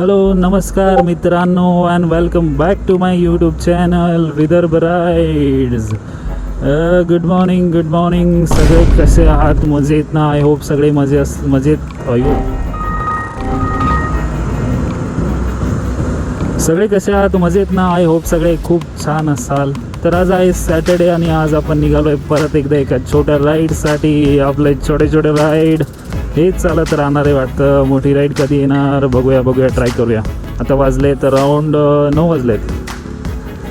Hello नमस्कार मित्रांनो and welcome back to my YouTube channel Vidarbha rides good morning good morning सगळे कसे आहात? मजेत ना? आय होप सगळे मजे अस मजेत. अयो. सगळे कसे आहात? मजेत ना? आय होप सगळे खूप छान असाल. तर आज आहे सॅटर्डे आणि आज आपण निघालोय परत एकदा एका छोट्या राईडसाठी आपले छोटे छोटे राईड हेच चालत राहणार आहे वाटतं. मोठी राईड कधी येणार? बघूया बघूया ट्राय करूया. आता वाजले तर राऊंड नऊ वाजलेत.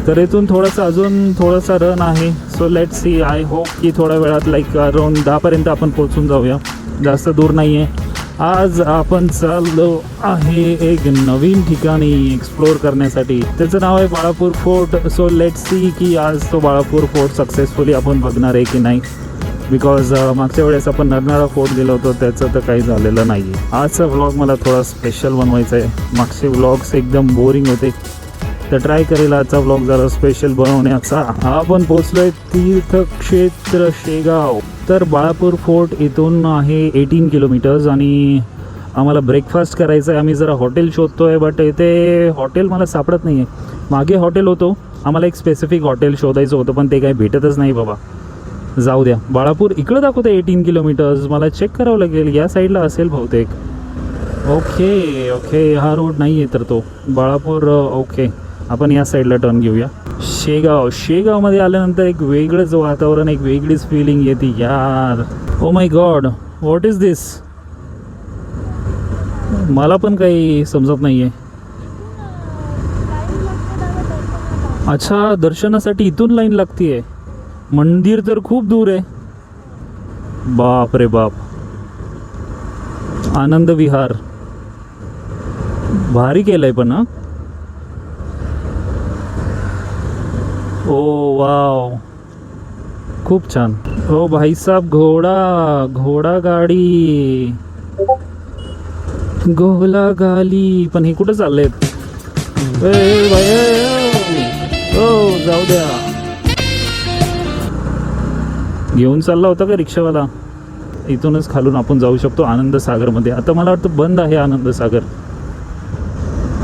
तर इथून थोडंसं अजून थोडंसं रन आहे. So let see I hope की थोड्या वेळात लाईक अराऊंड दहापर्यंत आपण पोहोचून जाऊया. जास्त दूर नाही आहे आज आपण चाललो आहे एक नवीन ठिकाणी एक्सप्लोअर करण्यासाठी. त्याचं नाव आहे Balapur fort so let see की आज तो बाळापूर फोर्ट सक्सेसफुली आपण बघणार आहे की नाही. बिकॉज uh, मागच्या वेळेस आपण नरनाळा फोर्ट गेलो होतो त्याचं तर काही झालेलं नाही आहे आजचा व्लॉग मला थोडा स्पेशल बनवायचा आहे मागचे व्लॉग्स एकदम बोरिंग होते. तर ट्राय करेल आजचा व्लॉग जरा स्पेशल बनवण्याचा. आपण पोचलोय तीर्थक्षेत्र शेगाव. तर बाळापूर फोर्ट इथून आहे एटीन किलोमीटर्स आणि आम्हाला ब्रेकफास्ट करायचं आहे आम्ही जरा हॉटेल शोधतोय बट इथे हॉटेल मला सापडत नाही आहे मागे हॉटेल होतो. आम्हाला एक स्पेसिफिक हॉटेल शोधायचं होतं पण ते काही भेटतच नाही बाबा. जाऊ द्या. बाळापूर इकडं दाखवतं एटीन किलोमीटर्स मला चेक करावं लागेल. या साईडला असेल बहुतेक. ओके ओके हा रोड नाही आहे तर तो. बाळापूर ओके आपण या साईडला टर्न घेऊया. शेगाव. शेगावमध्ये आल्यानंतर एक वेगळंच वातावरण एक वेगळीच फिलिंग येते यार. ओ my God what is this मला पण काही समजत नाही आहे अच्छा दर्शनासाठी इथून लाईन लागतीये. मंदिर तर खूप दूर आहे. बाप रे बाप. आनंद विहार. भारी केलंय पण हा? Oh wow. खूप छान. ओ भाई साहब घोडा घोडा गाडी. घोला गाली. पण हे कुठं चाललेत ओ जाऊ द्या. घेऊन चालला होता का रिक्षावाला? इथूनच खालून आपण जाऊ शकतो आनंद सागरमध्ये. आता मला वाटतं बंद आहे आनंद सागर.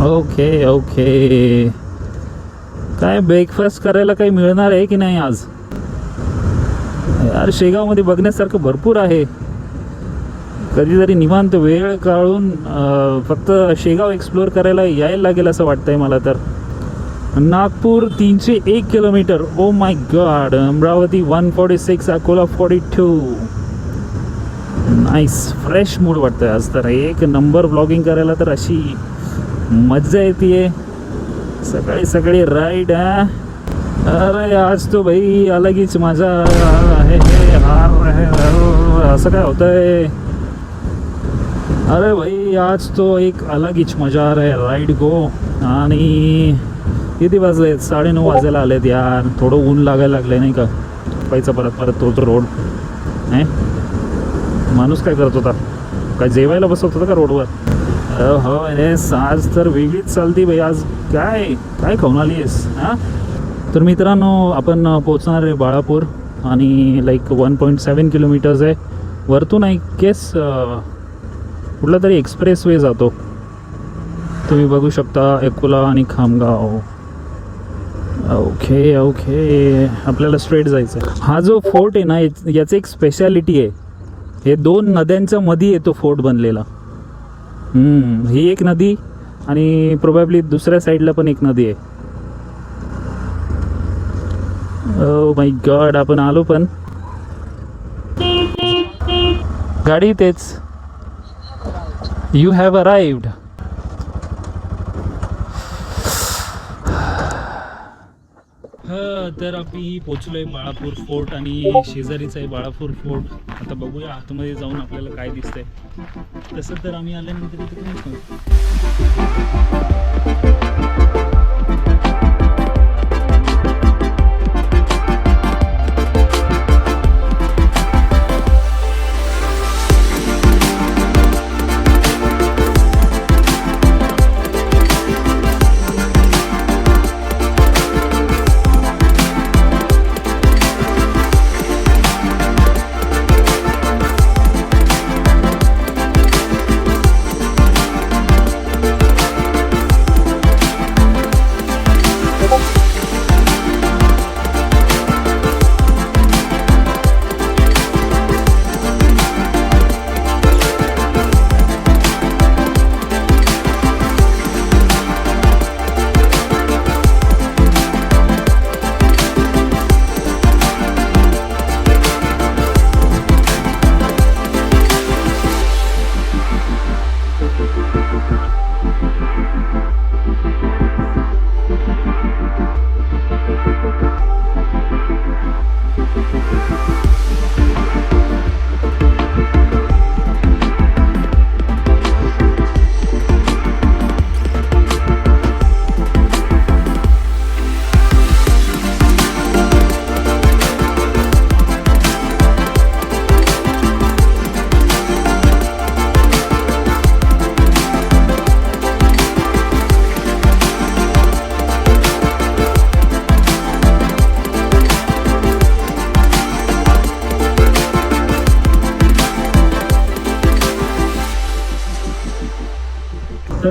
Okay okay. काय ब्रेकफास्ट करायला काही मिळणार आहे की नाही आज? यार शेगावमध्ये बघण्यासारखं भरपूर आहे. कधीतरी निवांत वेळ काढून फक्त शेगाव एक्सप्लोअर करायला यायला लागेल असं वाटतंय मला तर. नागपूर तीनशे एक kilometre. Oh my God Amravati one forty six Akola forty two nice fresh mood वाटतंय आज तर. एक नंबर ब्लॉगिंग करायला तर अशी मजा येते सकाळी सकाळी राईड अरे आज तो भाई अलगीच माझा आहे हे, हार असं काय होतंय? अरे भाई आज तो एक अलगीच मजा आहे राईड गो आणि किती वाजले? साडे नऊ वाजायला आलेत यार. थोडं ऊन लागायला लागलं नाही का? पाहिजे परत परत तोच रोड. नाही माणूस काय करत होता? काय जेवायला बसवत होता का रोडवर? हो अरे आज तर वेगळीच चालती भाई आज काय? काय खाऊन आली आहेस हां? तर मित्रांनो आपण पोचणार आहे बाळापूर आणि like one point seven kilometres आहे. वरतून एक केस कुठला तरी एक्सप्रेस वे जातो. तुम्ही बघू शकता एकोला आणि खामगाव. ओके ओके आपल्याला स्ट्रेट जायचं आहे. हा जो फोर्ट आहे ना याचं एक स्पेशालिटी आहे. हे दोन नद्यांच्या मध्ये येतो फोर्ट बनलेला. ही एक नदी आणि प्रोबॅबली दुसऱ्या साईडला पण एक नदी आहे. ओ माय गॉड आपण आलो पण. गाडी तेच. यू हॅव अराईव्ड तर आम्ही पोचलोय बाळापूर फोर्ट आणि शेजारीच आहे बाळापूर फोर्ट. आता बघूया आतमध्ये जाऊन आपल्याला काय दिसतंय. तसं तर आम्ही आल्यानंतर तिथे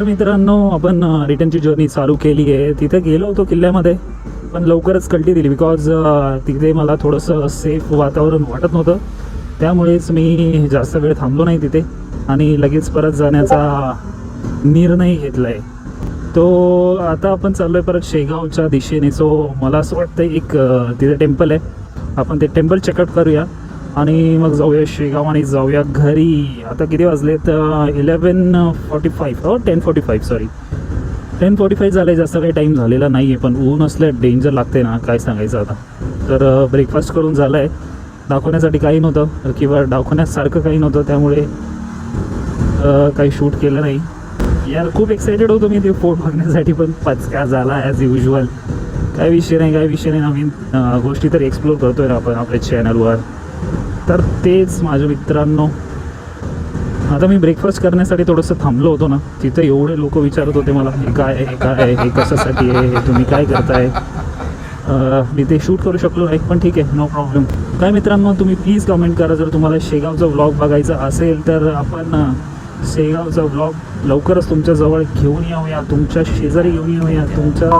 तर मित्रांनो आपण रिटर्नची जर्नी चालू केली आहे. तिथे गेलो होतो किल्ल्यामध्ये पण लवकरच कल्टी दिली बिकॉज तिथे मला थोडंसं सेफ वातावरण वाटत नव्हतं. त्यामुळेच मी जास्त वेळ थांबलो नाही तिथे आणि लगेच परत जाण्याचा निर्णय घेतला आहे तो आता आपण चाललो आहे परत शेगावच्या दिशेने. सो मला असं वाटतं एक तिथे टेम्पल आहे. आपण ते टेम्पल चेकआउट करूया. आणि मग जाऊया शेगाव आणि जाऊया घरी. आता किती वाजले तर इलेवन फॉर्टी फाईव्ह हो ten forty five sorry ten forty five झाले जास्त काही टाईम झालेला नाही आहे पण ऊन असलं डेंजर लागते ना काय सांगायचं आता. तर ब्रेकफास्ट करून झालं आहे दाखवण्यासाठी काही नव्हतं किंवा दाखवण्यासारखं काही नव्हतं त्यामुळे काही शूट केलं नाही. यार खूप एक्सायटेड होतो मी ते फोट बघण्यासाठी पण पचका झाला ॲज युजल काय विषय नाही काय विषय नाही नवीन गोष्टी तर एक्सप्लोर करतोय आपण आपल्या चॅनलवर तर तेच माझ्या मित्रांनो. आता मी ब्रेकफास्ट करण्यासाठी थोडंसं थांबलो होतो ना. तिथं एवढे लोक विचारत होते मला हे काय आहे? हे काय आहे? हे कशासाठी आहे? हे तुम्ही काय करताय? मी ते शूट करू शकलो नाही पण ठीक आहे नो प्रॉब्लेम काय मित्रांनो तुम्ही प्लीज कमेंट करा. जर तुम्हाला शेगावचा व्लॉग बघायचा असेल तर आपण शेगावचा व्लॉग लवकरच तुमच्या जवळ घेऊन येऊया तुमच्या शेजारी घेऊन येऊया तुमच्या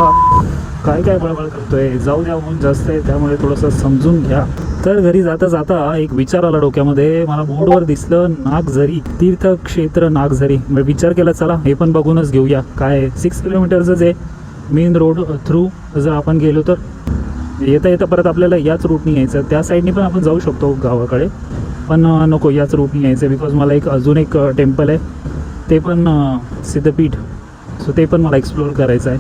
काय काय बळबळ करतोय जाऊ द्या ऊन जास्त आहे त्यामुळे थोडंसं समजून घ्या. तर घरी जाता जाता एक विचार आला डोक्यामध्ये मला बोर्डवर दिसलं नागझरी तीर्थक्षेत्र नागझरी. मी विचार केला चला हे पण बघूनच घेऊया. काय सिक्स किलोमीटरचं जे मेन रोड थ्रू जर आपण गेलो तर. येता येता परत आपल्याला याच रूटनी यायचं त्या साईडनी पण आपण जाऊ शकतो गावाकडे. पण नको याच रूटनी यायचं बिकॉज मला एक अजून एक टेम्पल आहे. ते पण सिद्धपीठ. सो ते पण मला एक्सप्लोअर करायचं आहे.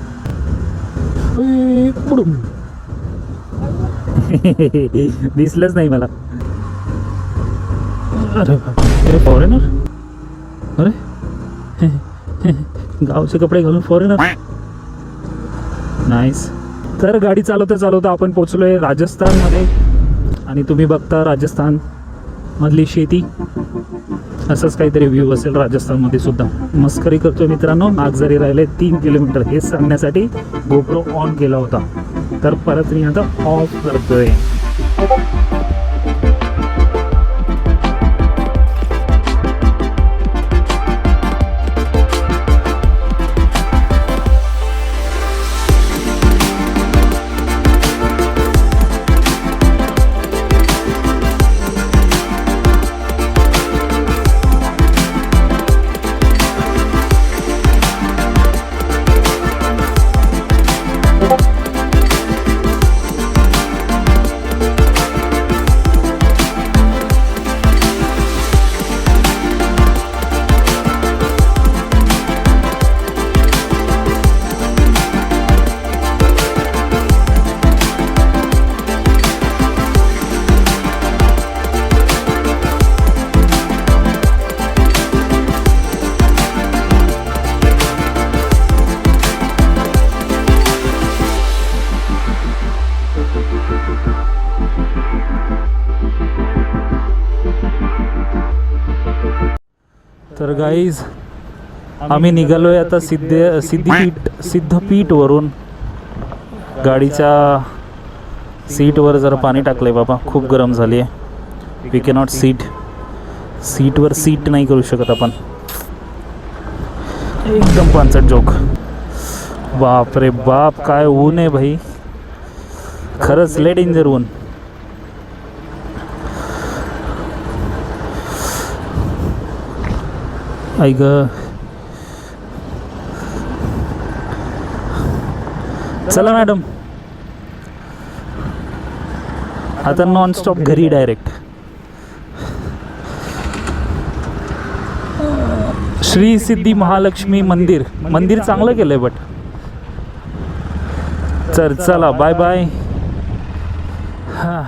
दिसलंच नाही मला. अरे फॉरेनर अरे गावचे कपडे घालून फॉरेनर नाईस तर गाडी चालवता चालवता आपण पोचलोय राजस्थानमध्ये. आणि तुम्ही बघता राजस्थान. मधली शेती. असंच काहीतरी व्ह्यू असेल राजस्थानमध्ये सुद्धा. मस्करी करतोय मित्रांनो नागझरी राहिले तीन किलोमीटर हे सांगण्यासाठी गोप्रो ऑन केला होता. तर परत मी आता ऑफ करतोय. तर गाईज आम्ही निघालोय आता सिद्ध सिद्धपीठ सिद्धपीठवरून. गाडीच्या सीटवर जरा पाणी टाकलंय बाबा खूप गरम झाली आहे वी कॅनॉट सीट सीटवर सीट नाही करू शकत आपण. एकदम पानसट जोक बाप रे बाप काय ऊन आहे भाई. खरंच लय डेंजर ऊन. ऐक. चला मॅडम. आता नॉनस्टॉप घरी डायरेक्ट श्री सिद्धी महालक्ष्मी मंदिर. मंदिर चांगलं केलंय बट चल चला बाय बाय हा.